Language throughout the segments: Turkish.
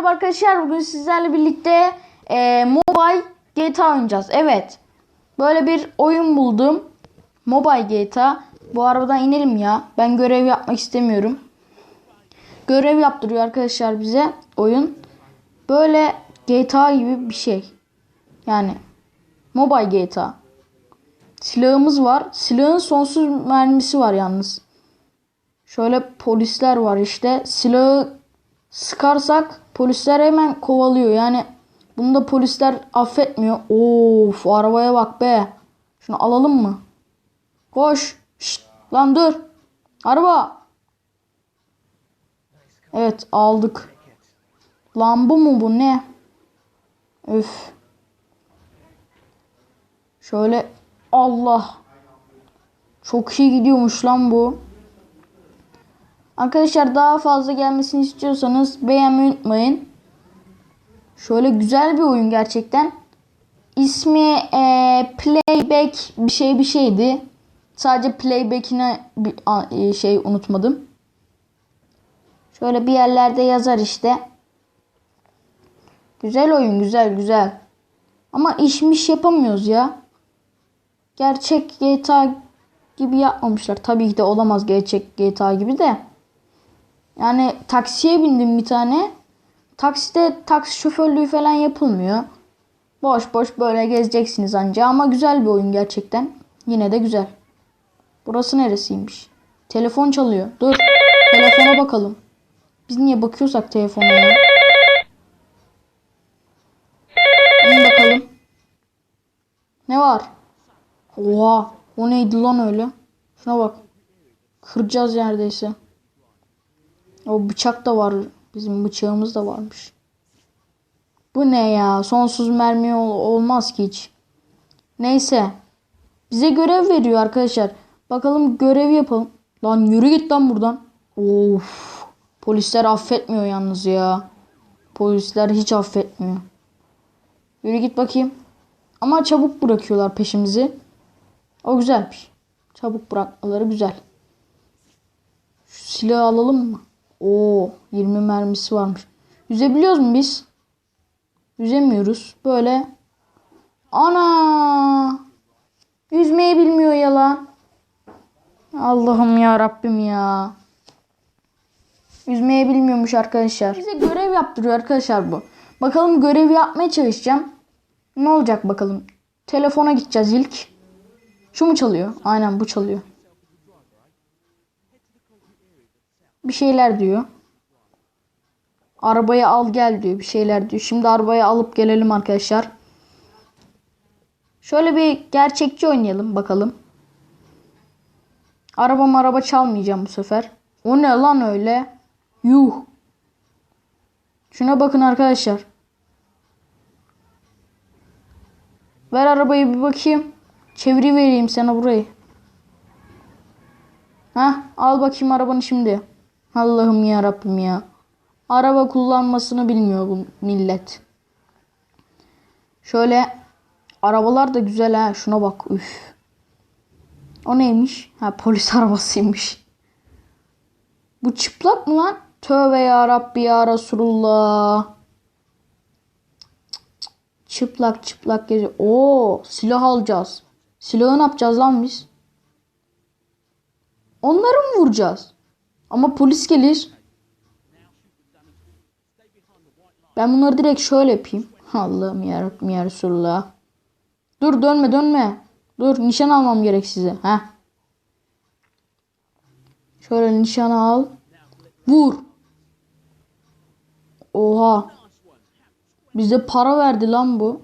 merhaba arkadaşlar. Bugün sizlerle birlikte e, Mobile GTA oynayacağız. Evet. Böyle bir oyun buldum. Mobile GTA. Bu arabadan inelim ya. Ben görev yapmak istemiyorum. Görev yaptırıyor arkadaşlar bize oyun. Böyle GTA gibi bir şey. Yani Mobile GTA. Silahımız var. Silahın sonsuz mermisi var yalnız. Şöyle polisler var işte. Silahı sıkarsak polisler hemen kovalıyor. Yani bunda polisler affetmiyor. Of arabaya bak be. Şunu alalım mı? Koş. Şşt, lan dur. Araba. Evet aldık. Lan bu mu bu ne? Öf. Şöyle Allah. Çok iyi gidiyormuş lan bu. Arkadaşlar daha fazla gelmesini istiyorsanız beğenmeyi unutmayın. Şöyle güzel bir oyun gerçekten. İsmi e, Playback bir şey bir şeydi. Sadece Playback'ine bir e, şey unutmadım. Şöyle bir yerlerde yazar işte. Güzel oyun güzel güzel. Ama işmiş yapamıyoruz ya. Gerçek GTA gibi yapmamışlar. Tabii ki de olamaz gerçek GTA gibi de. Yani taksiye bindim bir tane. Takside taksi şoförlüğü falan yapılmıyor. Boş boş böyle gezeceksiniz anca ama güzel bir oyun gerçekten. Yine de güzel. Burası neresiymiş? Telefon çalıyor. Dur. Telefona bakalım. Biz niye bakıyorsak telefona ya? İn bakalım. Ne var? Oha. O neydi lan öyle? Şuna bak. Kıracağız neredeyse. O bıçak da var. Bizim bıçağımız da varmış. Bu ne ya? Sonsuz mermi ol- olmaz ki hiç. Neyse. Bize görev veriyor arkadaşlar. Bakalım görev yapalım. Lan yürü git lan buradan. Of. Polisler affetmiyor yalnız ya. Polisler hiç affetmiyor. Yürü git bakayım. Ama çabuk bırakıyorlar peşimizi. O güzelmiş. Çabuk bırakmaları güzel. Şu silahı alalım mı? Oo, 20 mermisi varmış. Yüzebiliyoruz mu biz? Yüzemiyoruz. Böyle. Ana! Yüzmeyi bilmiyor yalan. Allah'ım ya Rabbim ya. Yüzmeyi bilmiyormuş arkadaşlar. Bize görev yaptırıyor arkadaşlar bu. Bakalım görevi yapmaya çalışacağım. Ne olacak bakalım. Telefona gideceğiz ilk. Şu mu çalıyor? Aynen bu çalıyor. Bir şeyler diyor. Arabayı al gel diyor. Bir şeyler diyor. Şimdi arabayı alıp gelelim arkadaşlar. Şöyle bir gerçekçi oynayalım bakalım. Araba araba çalmayacağım bu sefer. O ne lan öyle? Yuh. Şuna bakın arkadaşlar. Ver arabayı bir bakayım. Çeviri vereyim sana burayı. Hah al bakayım arabanı şimdi. Allah'ım ya Rabbim ya. Araba kullanmasını bilmiyor bu millet. Şöyle arabalar da güzel ha. Şuna bak. Üf. O neymiş? Ha polis arabasıymış. Bu çıplak mı lan? Tövbe ya Rabbi ya Resulullah. Çıplak çıplak geziyor. Oo silah alacağız. Silahı ne yapacağız lan biz? Onları mı vuracağız? Ama polis gelir. Ben bunları direkt şöyle yapayım. Allah'ım yarabbim ya Resulullah. Dur dönme dönme. Dur nişan almam gerek size. Heh. Şöyle nişan al. Vur. Oha. Bize para verdi lan bu.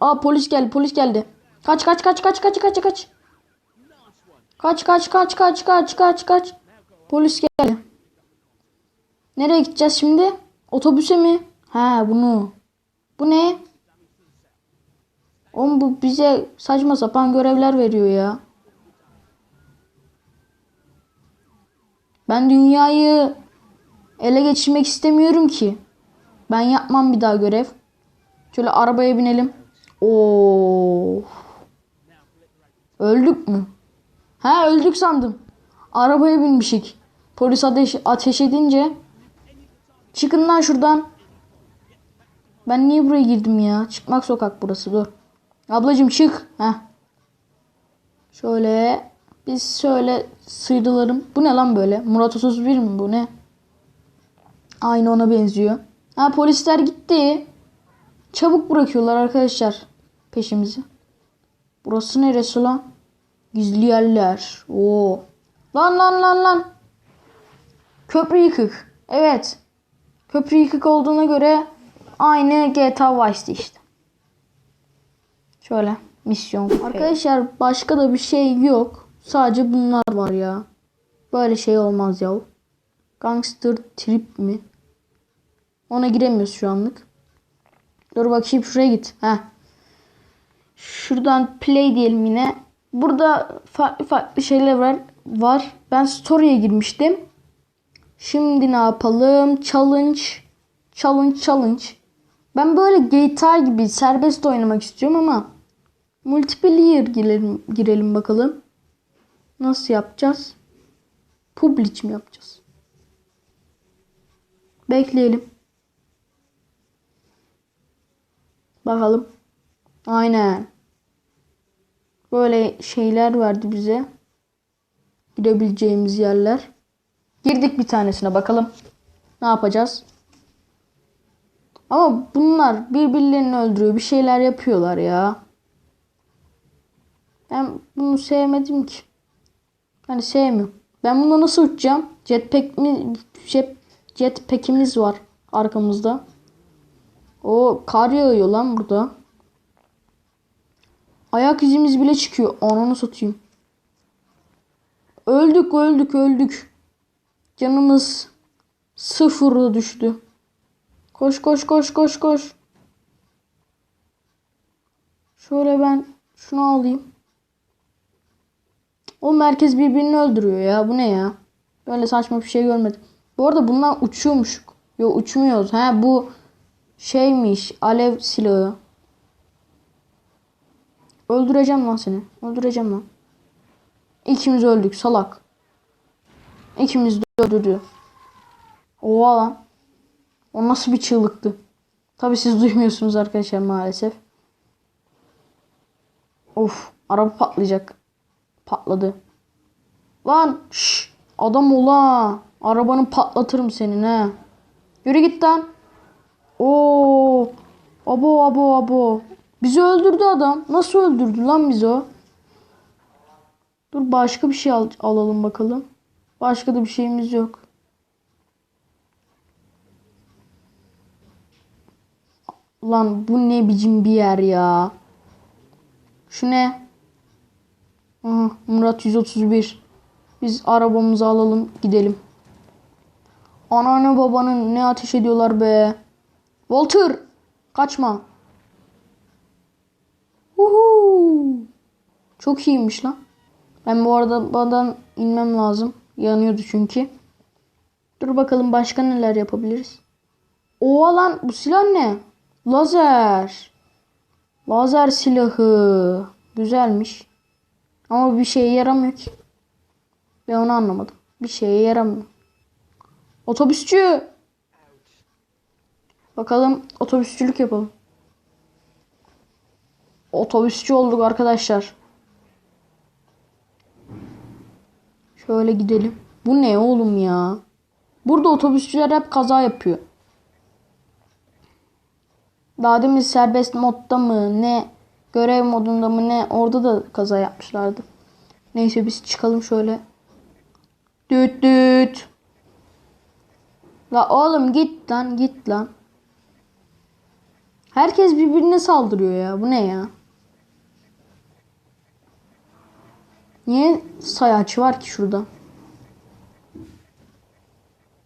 Aa polis geldi polis geldi. Kaç kaç kaç kaç kaç kaç kaç. Kaç kaç kaç kaç kaç kaç kaç. Polis geldi. Nereye gideceğiz şimdi? Otobüse mi? Ha bunu. Bu ne? Oğlum bu bize saçma sapan görevler veriyor ya. Ben dünyayı ele geçirmek istemiyorum ki. Ben yapmam bir daha görev. Şöyle arabaya binelim. Oo. Öldük mü? Ha öldük sandım. Arabaya binmişik. Polis ateş, ateş edince Çıkın lan şuradan. Ben niye buraya girdim ya? Çıkmak sokak burası dur. Ablacım çık. Heh. Şöyle biz şöyle sıyrılalım. Bu ne lan böyle? Murat 31 mi bu ne? Aynı ona benziyor. Ha polisler gitti. Çabuk bırakıyorlar arkadaşlar peşimizi. Burası neresi lan? Gizli yerler. Oo. Lan lan lan lan. Köprü yıkık. Evet. Köprü yıkık olduğuna göre aynı GTA Vice'di işte. Şöyle misyon. Arkadaşlar başka da bir şey yok. Sadece bunlar var ya. Böyle şey olmaz ya. Gangster trip mi? Ona giremiyoruz şu anlık. Dur bakayım şuraya git. Heh. Şuradan play diyelim yine. Burada farklı farklı şeyler var. var. Ben story'e girmiştim. Şimdi ne yapalım? Challenge. Challenge challenge. Ben böyle GTA gibi serbest oynamak istiyorum ama multiplayer girelim, girelim bakalım. Nasıl yapacağız? Public mi yapacağız? Bekleyelim. Bakalım. Aynen. Böyle şeyler verdi bize. Girebileceğimiz yerler. Girdik bir tanesine bakalım. Ne yapacağız? Ama bunlar birbirlerini öldürüyor. Bir şeyler yapıyorlar ya. Ben bunu sevmedim ki. Hani sevmiyorum. Ben bunu nasıl uçacağım? Jetpack mi jet, jetpack'imiz var arkamızda. O kar yağıyor lan burada. Ayak izimiz bile çıkıyor. Ananı satayım. Öldük öldük öldük. Canımız sıfıra düştü. Koş koş koş koş koş. Şöyle ben şunu alayım. O merkez birbirini öldürüyor ya. Bu ne ya? Böyle saçma bir şey görmedim. Bu arada bunlar uçuyormuş. Yo uçmuyoruz. He bu şeymiş. Alev silahı. Öldüreceğim lan seni. Öldüreceğim lan. İkimiz öldük salak. İkimiz de öldürdü. Oha lan. O nasıl bir çığlıktı. Tabi siz duymuyorsunuz arkadaşlar maalesef. Of araba patlayacak. Patladı. Lan şş, adam ola. Arabanı patlatırım senin ha. Yürü git lan. Oo. Abo abo abo. Bizi öldürdü adam. Nasıl öldürdü lan bizi o? Dur başka bir şey al alalım bakalım. Başka da bir şeyimiz yok. Lan bu ne biçim bir yer ya. Şu ne? Aha, Murat 131. Biz arabamızı alalım gidelim. Ananı babanın ne ateş ediyorlar be. Walter kaçma. Uhu. Çok iyiymiş lan. Ben bu arada badan inmem lazım. Yanıyordu çünkü. Dur bakalım başka neler yapabiliriz. Oha lan bu silah ne? Lazer. Lazer silahı. Güzelmiş. Ama bir şeye yaramıyor ki. Ben onu anlamadım. Bir şeye yaramıyor. Otobüsçü. Bakalım otobüsçülük yapalım. Otobüsçü olduk arkadaşlar. Şöyle gidelim. Bu ne oğlum ya? Burada otobüsçüler hep kaza yapıyor. Daha demin serbest modda mı ne görev modunda mı ne orada da kaza yapmışlardı. Neyse biz çıkalım şöyle. Düt düt. La oğlum git lan git lan. Herkes birbirine saldırıyor ya. Bu ne ya? Niye sayaçı var ki şurada?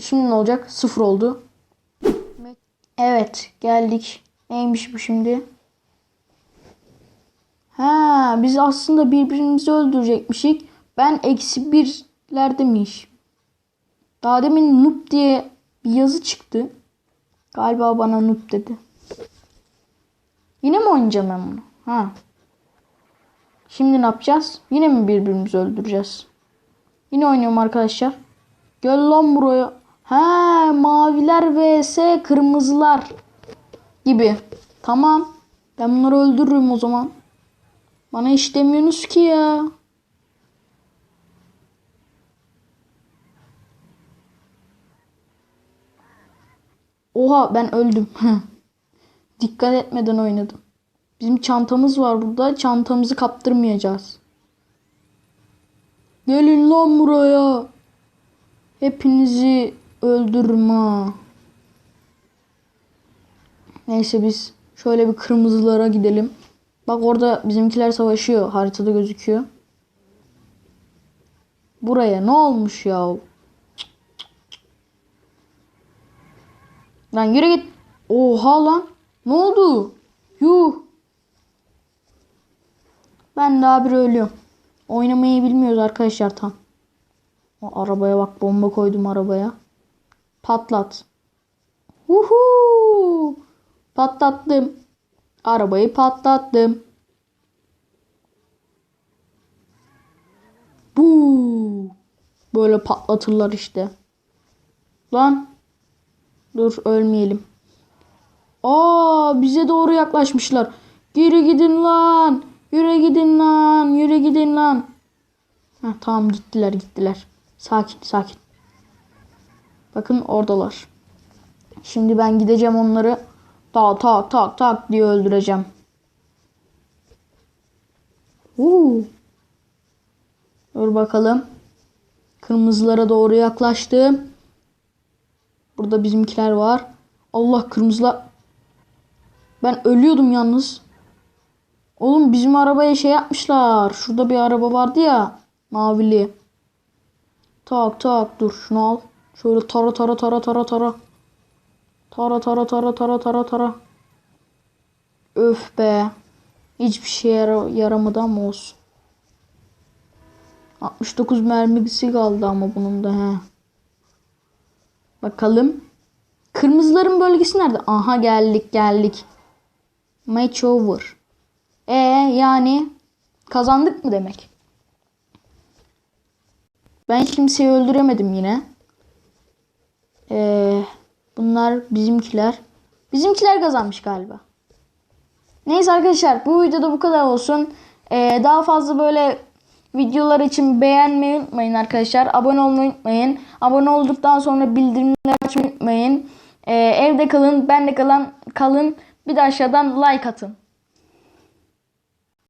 Şimdi ne olacak? Sıfır oldu. Evet geldik. Neymiş bu şimdi? Ha biz aslında birbirimizi öldürecekmişik. Ben eksi birlerdemiş. Daha demin noob diye bir yazı çıktı. Galiba bana noob dedi. Yine mi oynayacağım ben bunu? Ha. Şimdi ne yapacağız? Yine mi birbirimizi öldüreceğiz? Yine oynuyorum arkadaşlar. Gel lan buraya. He maviler vs kırmızılar gibi. Tamam. Ben bunları öldürürüm o zaman. Bana iş demiyorsunuz ki ya. Oha ben öldüm. Dikkat etmeden oynadım. Bizim çantamız var burada. Çantamızı kaptırmayacağız. Gelin lan buraya. Hepinizi öldürürüm ha. Neyse biz şöyle bir kırmızılara gidelim. Bak orada bizimkiler savaşıyor. Haritada gözüküyor. Buraya ne olmuş ya? Lan yürü git. Oha lan. Ne oldu? Yuh. Ben daha bir ölüyorum. Oynamayı bilmiyoruz arkadaşlar tam. O arabaya bak bomba koydum arabaya. Patlat. Uhu. Patlattım. Arabayı patlattım. Bu. Böyle patlatırlar işte. Lan. Dur ölmeyelim. Aa bize doğru yaklaşmışlar. Geri gidin lan. Yürü gidin lan. Yürü gidin lan. Heh, tamam gittiler gittiler. Sakin sakin. Bakın oradalar. Şimdi ben gideceğim onları tak tak tak tak diye öldüreceğim. Uuu. Dur bakalım. Kırmızılara doğru yaklaştım. Burada bizimkiler var. Allah kırmızılar. Ben ölüyordum yalnız. Oğlum bizim arabaya şey yapmışlar. Şurada bir araba vardı ya. Mavili. Tak tak dur şunu al. Şöyle tara tara tara tara tara. Tara tara tara tara tara tara. Öf be. Hiçbir şey yara yaramadı ama olsun. 69 mermisi kaldı ama bunun da he. Bakalım. Kırmızıların bölgesi nerede? Aha geldik geldik. Match over. E yani kazandık mı demek? Ben kimseyi öldüremedim yine. Ee, bunlar bizimkiler. Bizimkiler kazanmış galiba. Neyse arkadaşlar bu videoda bu kadar olsun. Ee, daha fazla böyle videolar için beğenmeyi unutmayın arkadaşlar. Abone olmayı unutmayın. Abone olduktan sonra bildirimleri açmayı unutmayın. Ee, evde kalın, ben de kalan kalın. Bir de aşağıdan like atın.